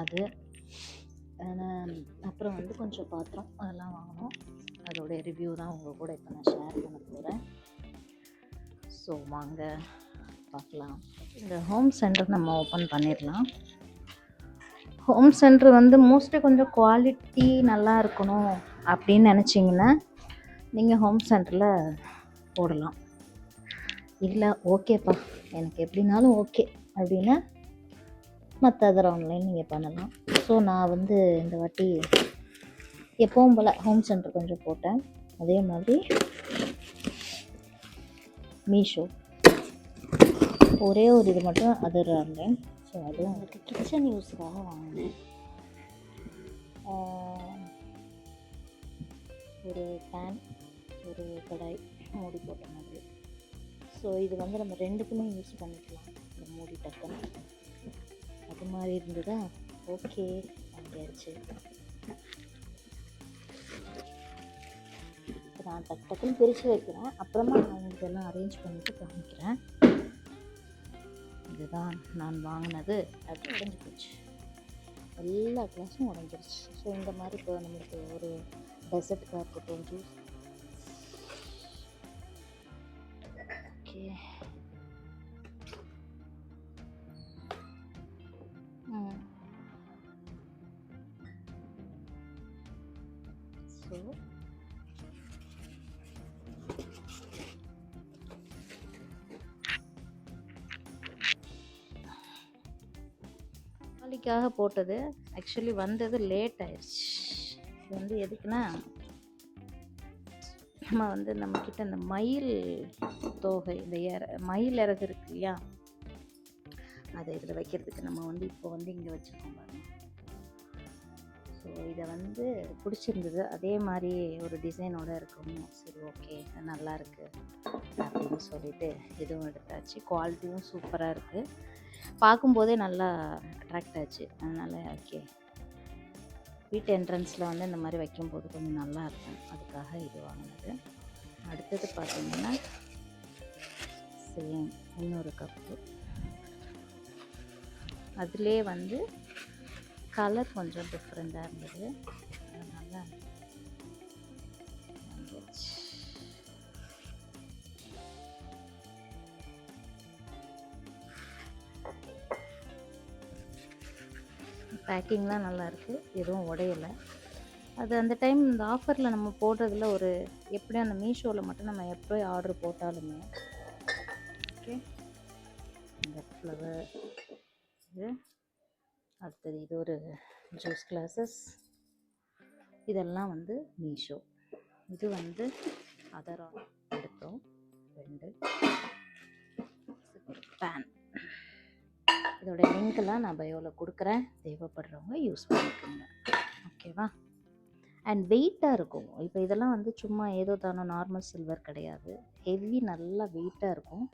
அது. அப்புறம் வந்து கொஞ்சம் பாத்திரம் அதெல்லாம் வாங்கினோம் அதோடைய ரிவ்யூ தான் உங்கள் கூட இப்போ நான் ஷேர் பண்ண போகிறேன் ஸோ வாங்க பார்க்கலாம் இந்த ஹோம் சென்டர் நம்ம ஓப்பன் பண்ணிடலாம். ஹோம் சென்டர் வந்து மோஸ்ட்லி கொஞ்சம் குவாலிட்டி நல்லா இருக்கணும் அப்படின்னு நினச்சிங்கன்னா நீங்கள் ஹோம் சென்டரில் போடலாம். இல்லை ஓகேப்பா எனக்கு எப்படினாலும் ஓகே அப்படின்னா மற்ற அதர் ஆன்லைன் நீங்கள் பண்ணலாம். ஸோ நான் வந்து இந்த வாட்டி எப்பவும் போல் ஹோம் சென்டர் கொஞ்சம் போட்டேன். அதே மாதிரி மீஷோ ஒரே ஒரு இது மட்டும் அதர் ஆன்லைன் ஸோ அதுவும் எனக்கு கிச்சன் யூஸ்க்காக வாங்கினேன். ஒரு பேன் ஒரு கடாய் மூடி போட்ட மாதிரி. ஸோ இது வந்து நம்ம ரெண்டுக்குமே யூஸ் பண்ணிக்கலாம். இந்த மூடி டக்குன்னு. அது மாதிரி இருந்ததா? ஓகே வாங்கியாச்சு இப்போ நான் டக்கு டக்குன்னு பிரித்து வைக்கிறேன். அப்புறமா நான் உங்களுக்கு எல்லாம் அரேஞ்ச் பண்ணிட்டு காமிக்கிறேன். இதுதான் நான் வாங்கினது. அது உடஞ்சி போச்சு. எல்லா கிளாஸும் உடஞ்சிருச்சு. ஸோ இந்த மாதிரி இப்போ நம்மளுக்கு ஒரு டெசர்ட்டுக்காக இருக்கட்டும் ஜூஸ் ஓகே நாளைக்காக போட்டது. ஆக்சுவலி வந்தது லேட் ஆயிடுச்சு. இது வந்து எதுக்குன்னா நம்ம வந்து நம்மக்கிட்ட இந்த மயில் தோகை இந்த இற மயில் இறகு இருக்கு இல்லையா? அதை இதில் வைக்கிறதுக்கு நம்ம வந்து இப்போ வந்து இங்கே வச்சுருக்கோம் பாருங்கள் ஸோ இதை வந்து பிடிச்சிருந்தது. அதே மாதிரி ஒரு டிசைனோட இருக்கணும் சரி ஓகே. நல்லா இருக்குது அப்படின்னு சொல்லிட்டு இதுவும் எடுத்தாச்சு. குவாலிட்டியும் சூப்பராக இருக்குது பார்க்கும்போதே நல்லா அட்ராக்ட் ஆச்சு. அதனால் ஓகே. வீட்டு என்ட்ரன்ஸில் வந்து இந்த மாதிரி வைக்கும்போது கொஞ்சம் நல்லா இருக்கும். அதுக்காக இது வாங்கினது. அடுத்தது பார்த்திங்கன்னா சேம் இன்னொரு கப்பு அதிலே வந்து கலர் கொஞ்சம் டிஃப்ரெண்ட்டாக இருந்தது. அதனால் பேக்கிங்லாம் நல்லா இருக்குது எதுவும் உடையலை. அது அந்த டைம் இந்த ஆஃபரில் நம்ம போடுறதுல ஒரு எப்படியும் அந்த மீஷோவில் மட்டும் நம்ம எப்போ ஆர்டர் போட்டாலுமே. ஓகே இந்த ஃப்ளவர் இது. அடுத்தது இது ஒரு ஜூஸ் கிளாஸஸ் இதெல்லாம் வந்து மீஷோ. இது வந்து அதர் எடுத்தோம். ரெண்டு. பேன் இதோட லிங்க்கெல்லாம் நான் பயோவில் கொடுக்குறேன். தேவைப்படுறவங்க யூஸ் பண்ணிக்கோங்க. ஓகேவா அண்ட் வெயிட்டாக இருக்கும். இப்போ இதெல்லாம் வந்து சும்மா ஏதோ தானோ நார்மல் சில்வர் கிடையாது. ஹெவி நல்லா வெயிட்டாக இருக்கும்.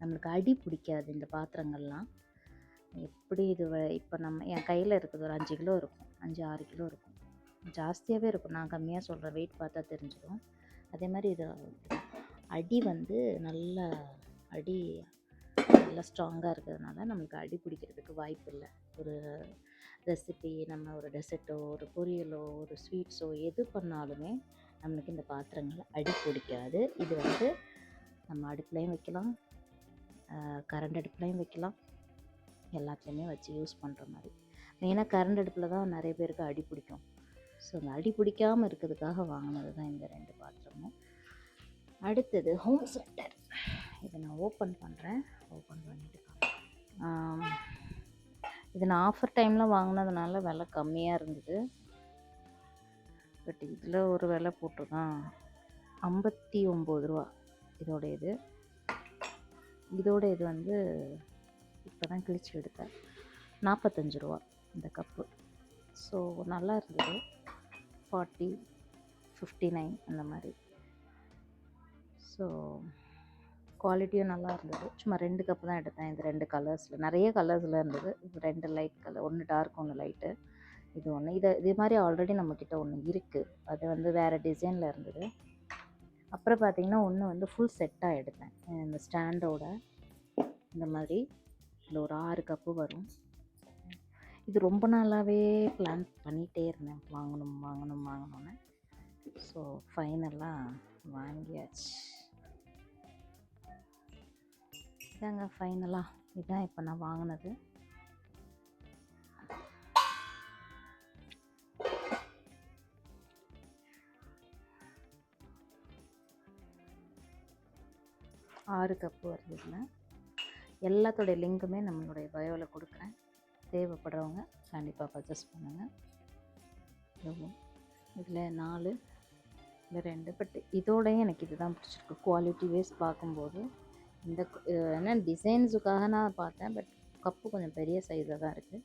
நம்மளுக்கு அடி பிடிக்காது இந்த பாத்திரங்கள்லாம். எப்படி இது வ- இப்போ நம்ம என் கையில் இருக்குது ஒரு அஞ்சு கிலோ இருக்கும். அஞ்சு ஆறு கிலோ இருக்கும். ஜாஸ்தியாகவே இருக்கும். நான் கம்மியாக சொல்கிறேன் வெயிட் பார்த்தா தெரிஞ்சிடும். அதே மாதிரி இது அடி வந்து நல்ல அடி நல்லா ஸ்ட்ராங்காக இருக்கிறதுனால நம்மளுக்கு அடி பிடிக்கிறதுக்கு வாய்ப்பு இல்லை. ஒரு ரெசிபி நம்ம ஒரு டெசர்ட்டோ ஒரு பொரியலோ ஒரு ஸ்வீட்ஸோ எது பண்ணாலுமே நம்மளுக்கு இந்த பாத்திரங்கள் அடி பிடிக்காது. இது வந்து நம்ம அடுப்புலையும் வைக்கலாம். கரண்ட் அடுப்புலையும் வைக்கலாம். எல்லாத்துலேயுமே வச்சு யூஸ் பண்ணுற மாதிரி. மெயினாக கரண்ட் அடுப்பில் தான் நிறைய பேருக்கு அடி பிடிக்கும். ஸோ அந்த அடி பிடிக்காமல் இருக்கிறதுக்காக வாங்கினது தான் இந்த ரெண்டு பாத்திரமும். அடுத்தது ஹோம் சென்டர் இதை நான் ஓப்பன் பண்ணுறேன் ஓப்பன் பண்ணிட்டு இது நான் ஆஃபர் டைமில் வாங்கினதுனால விலை கம்மியாக இருந்தது. பட் இதில் ஒரு விலை போட்டிருக்கான். ஐம்பத்தி ஒம்பது ரூபா. இதோட இது. இதோட இது வந்து இப்போ தான் கிழிச்சு எடுத்தேன். நாற்பத்தஞ்சு ரூபா இந்த கப்பு ஸோ நல்லா இருந்தது. ஃபார்ட்டி ஃபிஃப்டி நைன் அந்த மாதிரி. ஸோ குவாலிட்டியும் நல்லா இருந்தது. சும்மா ரெண்டு கப்பு தான் எடுத்தேன் இது ரெண்டு கலர்ஸில் நிறைய கலர்ஸில் இருந்தது. இது ரெண்டு லைட் கலர் ஒன்று டார்க் ஒன்று லைட்டு இது ஒன்று இதை இதே மாதிரி ஆல்ரெடி நம்மக்கிட்ட ஒன்று இருக்குது அது வந்து வேறு டிசைனில் இருந்தது. அப்புறம் பார்த்திங்கன்னா ஒன்று வந்து ஃபுல் செட்டாக எடுத்தேன். இந்த ஸ்டாண்டோட இந்த மாதிரி. இதில் ஒரு ஆறு கப்பு வரும். இது ரொம்ப நாளாகவே பிளான் பண்ணிகிட்டே இருந்தேன். வாங்கணும் வாங்கணும் வாங்கணும்னு. ஸோ ஃபைனலாக வாங்கியாச்சு. இதாங்க ஃபைனலாக இதுதான் இப்போ நான் வாங்கினது. ஆறு கப்பு வருதுங்க எல்லாத்தோடைய லிங்க்குமே நம்மளுடைய பயோவில் கொடுக்குறேன். தேவைப்படுறவங்க கண்டிப்பாக பர்ச்சேஸ் பண்ணுங்கள் இதுவும். இதில் நாலு இல்லை ரெண்டு பட் இதோடய எனக்கு இதுதான் பிடிச்சிருக்கு. குவாலிட்டி வேஸ் பார்க்கும்போது இந்த என்ன டிசைன்ஸுக்காக நான் பார்த்தேன் பட் கப்பு கொஞ்சம் பெரிய சைஸாக தான் இருக்குது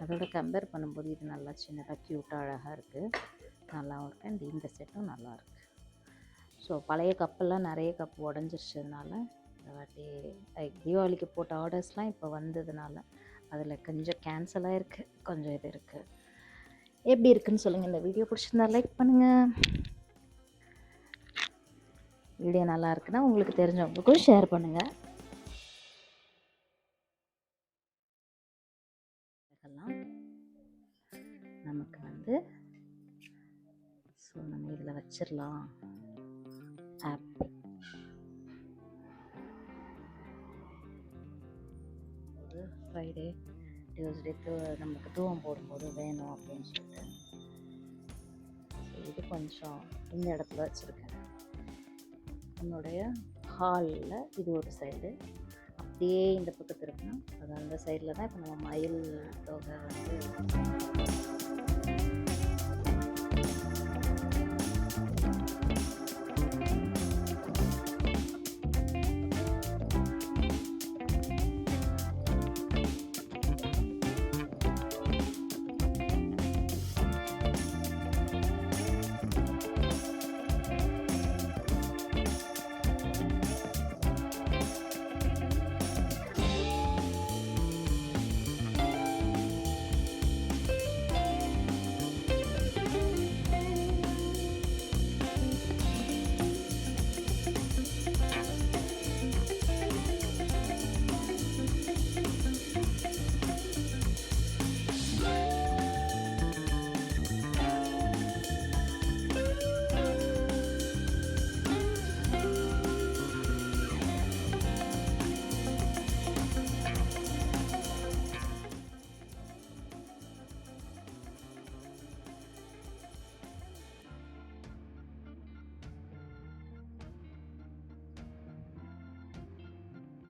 அதோட கம்பேர் பண்ணும்போது இது நல்லா சின்னதாக க்யூட்டாக அழகாக இருக்குது நல்லாவும் இருக்குது அண்ட் இந்த செட்டும் நல்லாயிருக்கு ஸோ பழைய கப்பெல்லாம் நிறைய கப் உடஞ்சிருச்சதுனால இந்த வாட்டி தீபாவளிக்கு போட்ட ஆர்டர்ஸ்லாம் இப்போ வந்ததுனால அதில் கொஞ்சம் கேன்சலாக இருக்குது கொஞ்சம் இது இருக்குது எப்படி இருக்குன்னு சொல்லுங்கள் இந்த வீடியோ பிடிச்சிருந்தா லைக் பண்ணுங்கள் வீடியோ நல்லா இருக்குன்னா உங்களுக்கு தெரிஞ்சவங்களுக்கும் ஷேர் பண்ணுங்கள் இதெல்லாம் நமக்கு வந்து ஸோ நம்ம இதில் வச்சிடலாம் ஆப்பிள் ஃப்ரைடே டியூஸ்டேக்கு நமக்கு தூவம் போடும்போது வேணும் அப்படின்னு சொல்லிட்டு. ஸோ இது கொஞ்சம் இந்த இடத்துல வச்சுருக்கேன். என்னுடைய ஹாலில் இது ஒரு சைடு அப்படியே இந்த பக்கத்து இருக்குன்னா அது அந்த சைடில் தான் இப்போ நம்ம மயில் தொகை வந்து